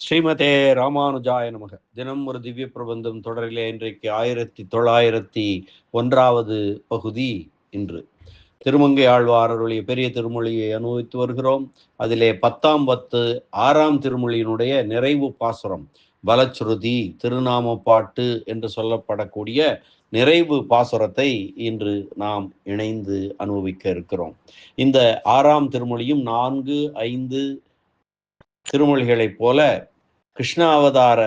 ஸ்ரீமதே ராமானுஜாய நமக. தினம் ஒரு திவ்ய பிரபந்தம் தொடரிலே இன்றைக்கு ஆயிரத்தி தொள்ளாயிரத்தி ஒன்றாவது பகுதி இன்று. திருமங்கை ஆழ்வார் அருளிய பெரிய திருமொழியை அனுபவித்து வருகிறோம். அதிலே பத்தாம் பத்து ஆறாம் திருமொழியினுடைய நிறைவு பாசுரம் பலச்சுருதி திருநாம பாட்டு என்று சொல்லப்படக்கூடிய நிறைவு பாசுரத்தை இன்று நாம் இணைந்து அனுபவிக்க இருக்கிறோம். இந்த ஆறாம் திருமொழியும் நான்கு ஐந்து திருமொழிகளைப் போல கிருஷ்ணாவதார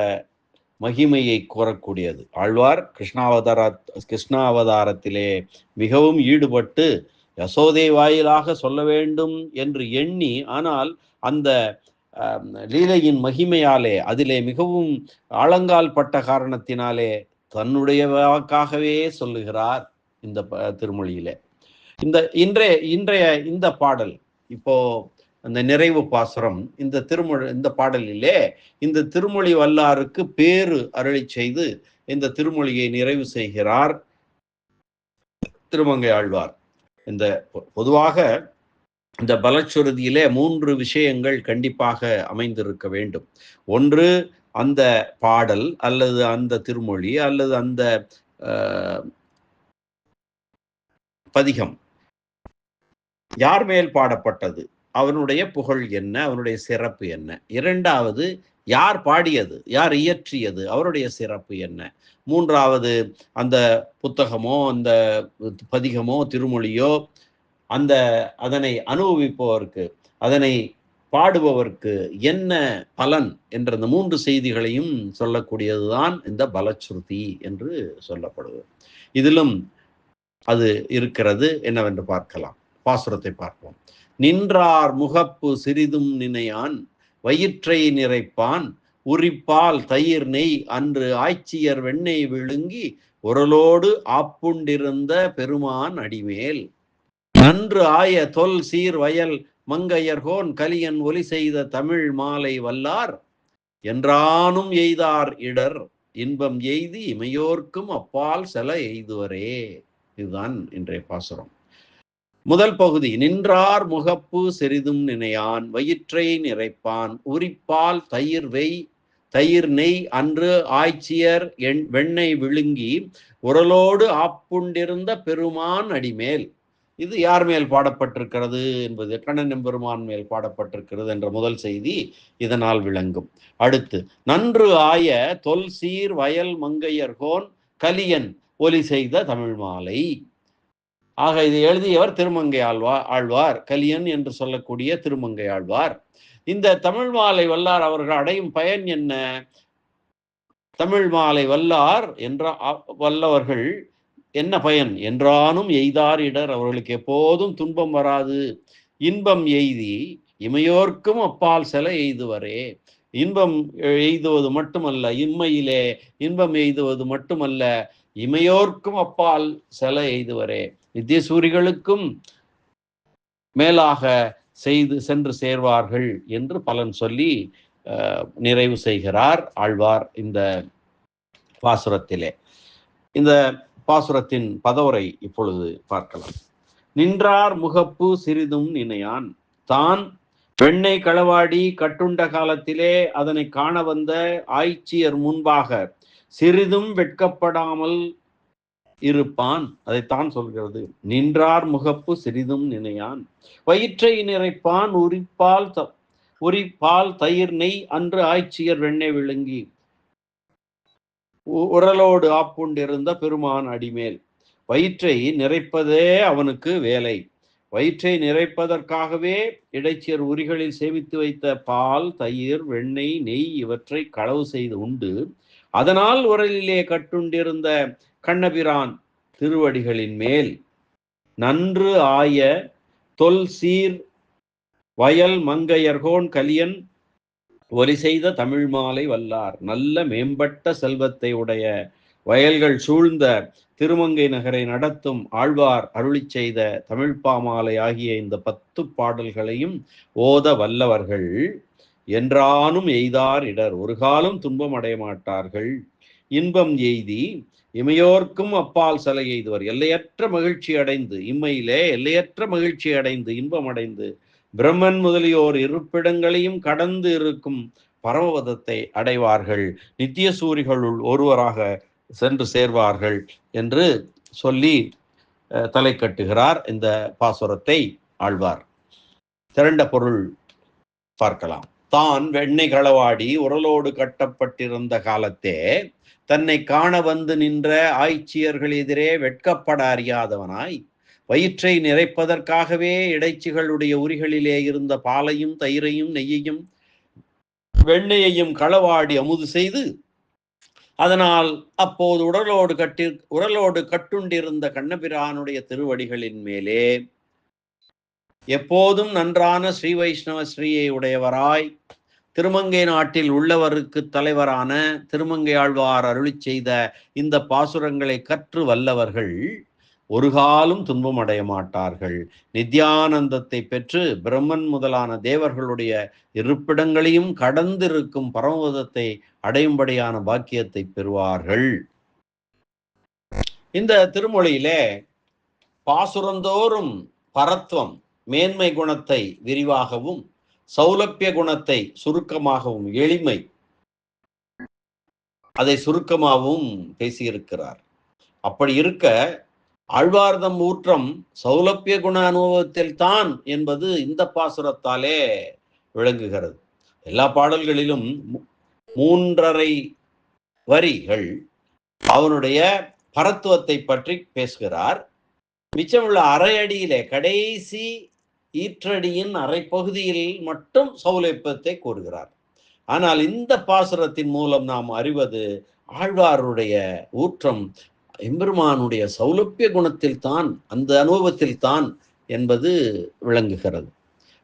மகிமையை கூறக்கூடியது ஆழ்வார் கிருஷ்ணாவதார கிருஷ்ணாவதாரத்திலே மிகவும் ஈடுபட்டு யசோதை வாயிலாக சொல்ல வேண்டும் என்று எண்ணி ஆனால் அந்த லீலையின் மகிமையாலே அதிலே மிகவும் ஆழங்கால் பட்ட காரணத்தினாலே தன்னுடைய வாக்காகவே சொல்லுகிறார் இந்த திருமொழியிலே. இந்த இன்றைய இன்றைய இந்த பாடல். இப்போ அந்த நிறைவு பாசுரம் இந்த திருமொழி இந்த பாடலிலே இந்த திருமொழி வல்லாருக்கு பேரு அருளி செய்து இந்த திருமொழியை நிறைவு செய்கிறார். திருமங்கை ஆழ்வார். இந்த பொதுவாக இந்த பலச்சுருதியிலே மூன்று விஷயங்கள் கண்டிப்பாக அமைந்திருக்க வேண்டும். ஒன்று அந்த பாடல் அல்லது அந்த திருமொழி அல்லது அந்த பதிகம். யார் மேல் பாடப்பட்டது? அவனுடைய புகழ் என்ன? அவனுடைய சிறப்பு என்ன? இரண்டாவது யார் பாடியது? யார் இயற்றியது? அவருடைய சிறப்பு என்ன? மூன்றாவது அந்த புத்தகமோ அந்த பதிகமோ திருமொழியோ அந்த அதனை அனுபவிப்பவருக்கு அதனை பாடுபவருக்கு என்ன பலன் என்ற இந்த மூன்று செய்திகளையும் சொல்லக்கூடியதுதான் இந்த பலச்சுருதி என்று சொல்லப்படுவது இதிலும் அது இருக்கிறது. என்னவென்று பார்க்கலாம். பாசுரத்தை பார்ப்போம். நின்றார் முகப்பு சிறிதும் நினையான் வயிற்றை நிறைப்பான் உரிப்பால் தயிர் நெய் அன்று ஆய்ச்சியர் வெண்ணெய் விழுங்கி உரலோடு ஆப்புண்டிருந்த பெருமான் அடிமேல். நன்று ஆய தொல் சீர் வயல் மங்கையர்கோன் கலியன் ஒலி செய்த தமிழ் மாலை வல்லார் என்றானும் எய்தார் இடர் இன்பம் எய்தி இமையோர்க்கும் அப்பால் செல எய்துவரே. இதுதான் இன்றைய பாசுரம். முதல் பகுதி நின்றார் முகப்பு சிறிதும் நினையான் வயிற்றை நிறைப்பான் உரிப்பால் தயிர் வெய் தயிர் நெய் அன்று ஆய்ச்சியர் எண் வெண்ணெய் விழுங்கி உரலோடு ஆப்புண்டிருந்த பெருமான் அடிமேல். இது யார் மேல் பாடப்பட்டிருக்கிறது என்பது கண்ணன் பெருமான் மேல் பாடப்பட்டிருக்கிறது என்ற முதல் செய்தி இதனால் விளங்கும். அடுத்து நன்று ஆய தொல் சீர் வயல் மங்கையர்கோன் கலியன் ஒலி செய்த தமிழ் மாலை. ஆக இது எழுதியவர் திருமங்கை ஆழ்வார் ஆழ்வார் கலியன் என்று சொல்லக்கூடிய திருமங்கை ஆழ்வார். இந்த தமிழ் மாலை வல்லார் அவர்கள் அடையும் பயன் என்ன? தமிழ் மாலை வல்லார் என்ற வல்லவர்கள் என்ன பயன்? என்றானும் எய்தார் இடர் அவர்களுக்கு எப்போதும் துன்பம் வராது. இன்பம் எய்தி இமையோர்க்கும் அப்பால் செல எய்துவரே. இன்பம் எய்துவது மட்டுமல்ல இம்மையிலே இன்பம் எய்துவது மட்டுமல்ல இமையோர்க்கும் அப்பால் செல எய்துவரே. நித்தியசூரிகளுக்கும் மேலாக செய்து சென்று சேர்வார்கள் என்று பலன் சொல்லி நிறைவு செய்கிறார் ஆழ்வார் இந்த பாசுரத்திலே. இந்த பாசுரத்தின் பதவுரை இப்பொழுது பார்க்கலாம். நின்றார் முகப்பு சிறிதும் நினையான். தான் பெண்ணை களவாடி கட்டுண்ட காலத்திலே அதனை காண வந்த ஆய்ச்சியர் முன்பாக சிறிதும் வெட்கப்படாமல் இருப்பான். அதைத்தான் சொல்கிறது. நின்றார் முகப்பு சிறிதும் நினையான். வயிற்றை நிறைப்பான் உரிப்பால் த உரிப்பால் தயிர் நெய் அன்று ஆய்ச்சியர் வெண்ணெய் விழுங்கி. உரலோடு ஆப்புண்டிருந்த பெருமான் அடிமேல். வயிற்றை நிறைப்பதே அவனுக்கு வேலை. வயிற்றை நிறைப்பதற்காகவே இடைச்சியர் உரிகளில் சேமித்து வைத்த பால் தயிர் வெண்ணெய் நெய் இவற்றை களவு செய்து உண்டு. அதனால் உரலிலே கட்டுண்டிருந்த கண்ணபிரான் திருவடிகளின் மேல் நன்று ஆய தொல் சீர் வயல் மங்கையர்கோன் கலியன் ஒலி செய்த தமிழ் மாலை வல்லார். நல்ல மேம்பட்ட செல்வத்தை உடைய வயல்கள் சூழ்ந்த திருமங்கை நகரை நடத்தும் ஆழ்வார் அருளி செய்த தமிழ்ப்பாமாலை ஆகிய இந்த பத்து பாடல்களையும் ஓத வல்லவர்கள் என்றானும் எய்தார் இடர். ஒரு காலம் துன்பம் அடைய மாட்டார்கள் இன்பம் எய்தி இமையோர்க்கும் அப்பால் சலையை எய்துவர் எல்லையற்ற மகிழ்ச்சி அடைந்து இம்மையிலே எல்லையற்ற மகிழ்ச்சி அடைந்து இன்பம் அடைந்து பிரம்மன் முதலியோர் இருப்பிடங்களையும் கடந்து இருக்கும் பரமபதத்தை அடைவார்கள். நித்திய சூரிகளுள் ஒருவராக சென்று சேர்வார்கள் என்று சொல்லி தலை கட்டுகிறார். இந்த பாசுரத்தை ஆழ்வார். திரண்ட பொருள் பார்க்கலாம். தான் வெண்ணெய் களவாடி உரலோடு கட்டப்பட்டிருந்த காலத்தே தன்னை காண வந்து நின்ற ஆய்ச்சியர்கள் எதிரே வெட்கப்பட அறியாதவனாய் வயிற்றை நிறைப்பதற்காகவே இடைச்சிகளுடைய உரிகளிலே இருந்த பாலையும் தயிரையும் நெய்யையும் வெண்ணெயையும் களவாடி அமுது செய்து அதனால் அப்போது உடலோடு கட்டி உடலோடு கட்டுண்டிருந்த கண்ணபிரானுடைய திருவடிகளின் மேலே எப்போதும் நன்றான ஸ்ரீ வைஷ்ணவ ஸ்ரீயை உடையவராய் திருமங்கை நாட்டில் உள்ளவருக்கு தலைவரான திருமங்கை ஆழ்வார் அருளி செய்த இந்த பாசுரங்களை கற்று வல்லவர்கள் ஒரு காலம் துன்பம் அடைய மாட்டார்கள். நித்யானந்தத்தை பெற்று பிரம்மன் முதலான தேவர்களுடைய இருப்பிடங்களையும் கடந்திருக்கும் பரமபதத்தை அடையும்படியான பாக்கியத்தை பெறுவார்கள். இந்த திருமொழியிலே பாசுரந்தோறும் பரத்வம் மேன்மை குணத்தை விரிவாகவும் சௌலபிய குணத்தை சுருக்கமாகவும் எளிமை அதை சுருக்கமாகவும் பேசியிருக்கிறார். அப்படி இருக்க ஆழ்வார்தம் ஊற்றம் சௌலபிய குண அனுபவத்தில் தான் என்பது இந்த பாசுரத்தாலே விளங்குகிறது. எல்லா பாடல்களிலும் மூன்றரை வரிகள் அவனுடைய பரத்துவத்தை பற்றி பேசுகிறார். மிச்சமுள்ள அரை அடியிலே கடைசி ஈற்றடியின் அரைப்பகுதியில் மட்டும் சௌலைப்பத்தை கூறுகிறார் ஆனால் இந்த பாசுரத்தின் மூலம் நாம் அறிவது ஆழ்வாருடைய ஊற்றம் எம்பெருமானுடைய சௌலபிய குணத்தில் தான் அந்த அனுபவத்தில் தான் என்பது விளங்குகிறது.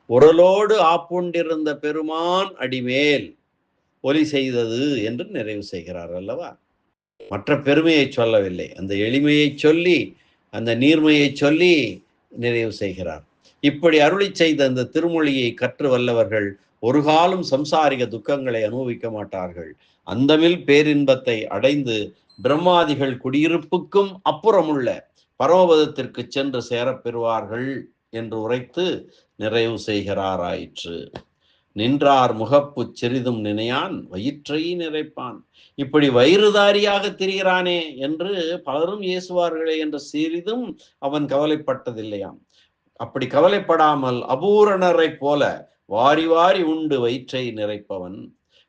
உரலோடு ஆப்புண்டிருந்த பெருமான் அடிமேல் ஒலி செய்தது என்று நிறைவு செய்கிறார் அல்லவா? மற்ற பெருமையை சொல்லவில்லை. அந்த எளிமையை சொல்லி அந்த நீர்மையை சொல்லி நிறைவு செய்கிறார். இப்படி அருளி செய்த அந்த திருமொழியை கற்று வல்லவர்கள் ஒரு காலம் சம்சாரிக துக்கங்களை அனுபவிக்க மாட்டார்கள். அந்தமில் பேரின்பத்தை அடைந்து பிரம்மாதிகள் குடியிருப்புக்கும் அப்புறமுள்ள பரமபதத்திற்கு சென்று சேரப்பெறுவார்கள் என்று உரைத்து நிறைவு செய்கிறாராயிற்று. நின்றார் முகப்பு சிறிதும் நினையான் வயிற்றை நிறைப்பான். இப்படி வயிறுதாரியாக திரிகிறானே என்று பலரும் ஏசுவார்களே என்று சிறிதும் அவன் கவலைப்பட்டதில்லையாம். அப்படி கவலைப்படாமல் அபூரணரை போல வாரி வாரி உண்டு வயிற்றை நிறைப்பவன்.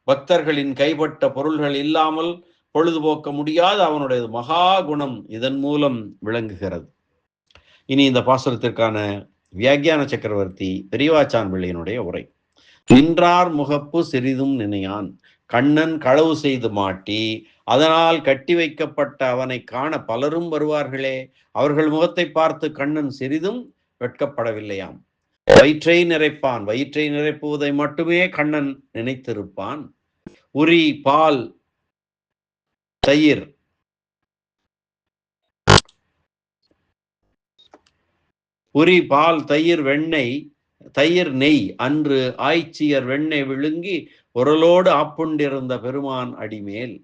பக்தர்களின் கைப்பட்ட பொருள்கள் இல்லாமல் பொழுதுபோக்க முடியாத அவனுடைய மகா குணம் இதன் மூலம் விளங்குகிறது. இனி இந்த பாசுரத்திற்கான வியாக்கியான சக்கரவர்த்தி பெரியவாச்சான் பிள்ளையினுடைய உரை. நின்றார் முகப்பு சிறிதும் நினையான் கண்ணன் களவு செய்து மாட்டி அதனால் கட்டி வைக்கப்பட்ட அவனை காண பலரும் வருவார்களே. அவர்கள் முகத்தை பார்த்து கண்ணன் சிறிதும் வெட்கப்படவில்லையாம். வயிற்றை நிறைப்பான் வயிற்றை நிறைப்புவதை மட்டுமே கண்ணன் நினைத்திருப்பான். உரி பால் தயிர். உரி பால் தயிர் வெண்ணெய் தயிர் நெய். அன்று ஆய்ச்சியர் வெண்ணெய் விழுங்கி உரலோடு ஆப்புண்டிருந்த பெருமான் அடிமேல்.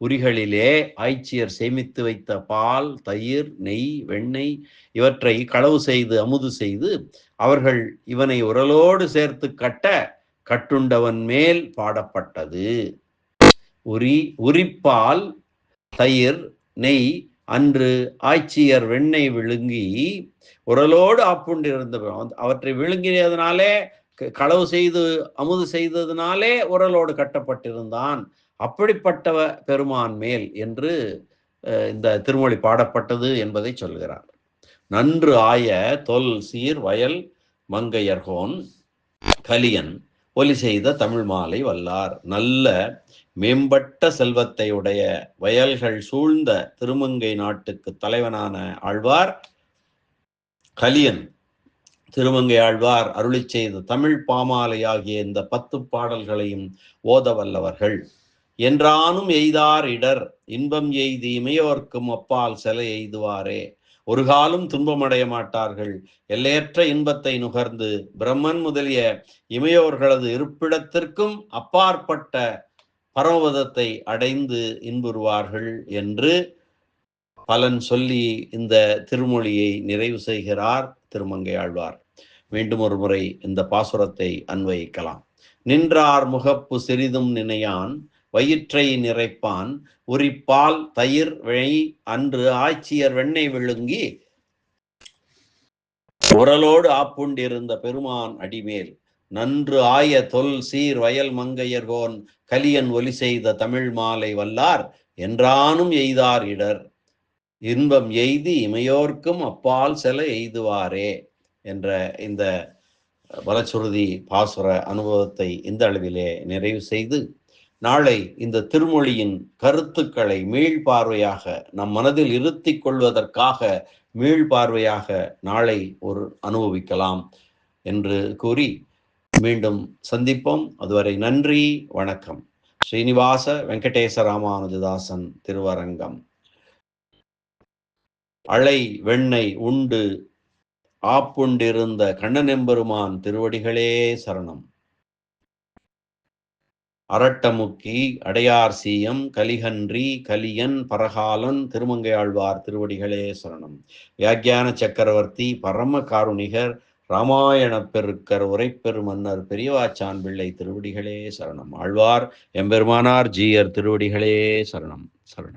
உரிகளிலே ஆய்ச்சியர் சேமித்து வைத்த பால் தயிர் நெய் வெண்ணெய் இவற்றை களவு செய்து அமுது செய்து அவர்கள் இவனை உரலோடு சேர்த்து கட்ட கட்டுண்டவன் மேல் பாடப்பட்டது. உரி உரிப்பால் தயிர் நெய் அன்று ஆய்ச்சியர் வெண்ணெய் விழுங்கி உரலோடு ஆப்புண்டிருந்த அவற்றை விழுங்கினதுனாலே களவு செய்து அமுது செய்ததுனாலே உரலோடு கட்டப்பட்டிருந்தான். அப்படிப்பட்டவ பெருமான் மேல் என்று இந்த திருமொழி பாடப்பட்டது என்பதை சொல்கிறார். நன்று ஆய தொல் சீர் வயல் மங்கையர்கோன் கலியன் ஒலி செய்த தமிழ் மாலை வல்லார். நல்ல மேம்பட்ட செல்வத்தை உடைய வயல்கள் சூழ்ந்த திருமங்கை நாட்டுக்கு தலைவனான ஆழ்வார் கலியன். திருமங்கை ஆழ்வார் அருளி செய்த தமிழ் பாமாலை ஆகிய இந்த பத்து பாடல்களையும் ஓத வல்லவர்கள். என்றானும் எய்தார் இடர். இன்பம் எய்தி இமையோர்க்கும் அப்பால் சிலை எய்துவாரே. ஒரு காலம் துன்பமடைய மாட்டார்கள். எல்லையற்ற இன்பத்தை நுகர்ந்து பிரம்மன் முதலிய இமையோர்களது இருப்பிடத்திற்கும் அப்பாற்பட்ட பரமபதத்தை அடைந்து இன்புறுவார்கள் என்று பலன் சொல்லி இந்த திருமொழியை நிறைவு செய்கிறார் திருமங்கையாழ்வார். மீண்டும் ஒரு முறை இந்த பாசுரத்தை அன்வயிக்கலாம். நின்றார் முகப்பு சிறிதும் நினையான். வயிற்றை நிறைப்பான். உரிப்பால் தயிர் விழை அன்று ஆட்சியர் வெண்ணெய் விழுங்கி உரலோடு ஆப்புண்டிருந்த பெருமான் அடிமேல். நன்று ஆய தொல் சீர் வயல் மங்கையர்கோன் கலியன் ஒலி செய்த தமிழ் மாலை வல்லார் என்றானும் எய்தார் இடர். இன்பம் எய்தி இமையோர்க்கும் அப்பால் செல எய்துவாரே என்ற இந்த பலச்சுருதி பாசுர அனுபவத்தை இந்த அளவிலே நிறைவு செய்து நாளை இந்த திருமொழியின் கருத்துக்களை மீள்பார்வையாக நம் மனதில் இருத்தி கொள்வதற்காக மீள்பார்வையாக நாளை ஒரு அனுபவிக்கலாம் என்று கூறி மீண்டும் சந்திப்போம். அதுவரை நன்றி வணக்கம். ஸ்ரீனிவாச வெங்கடேச ராமானுஜதாசன் திருவரங்கம். அலை வெண்ணெய் உண்டு ஆப்புண்டிருந்த கண்ணனெம்பெருமான் திருவடிகளே சரணம். அரட்டமுக்கி அடையார் சீயம் கலிகன்றி கலியன் பரகாலன் திருமங்கையாழ்வார் திருவடிகளே சரணம். வியாக்கியான சக்கரவர்த்தி பரம காருணிகர் ராமாயண பெருக்கர் உரைப்பெரு மன்னர் பெரியவாச்சான் பிள்ளை திருவடிகளே சரணம். ஆழ்வார் எம்பெருமானார் ஜீயர் திருவடிகளே சரணம். சரணம்.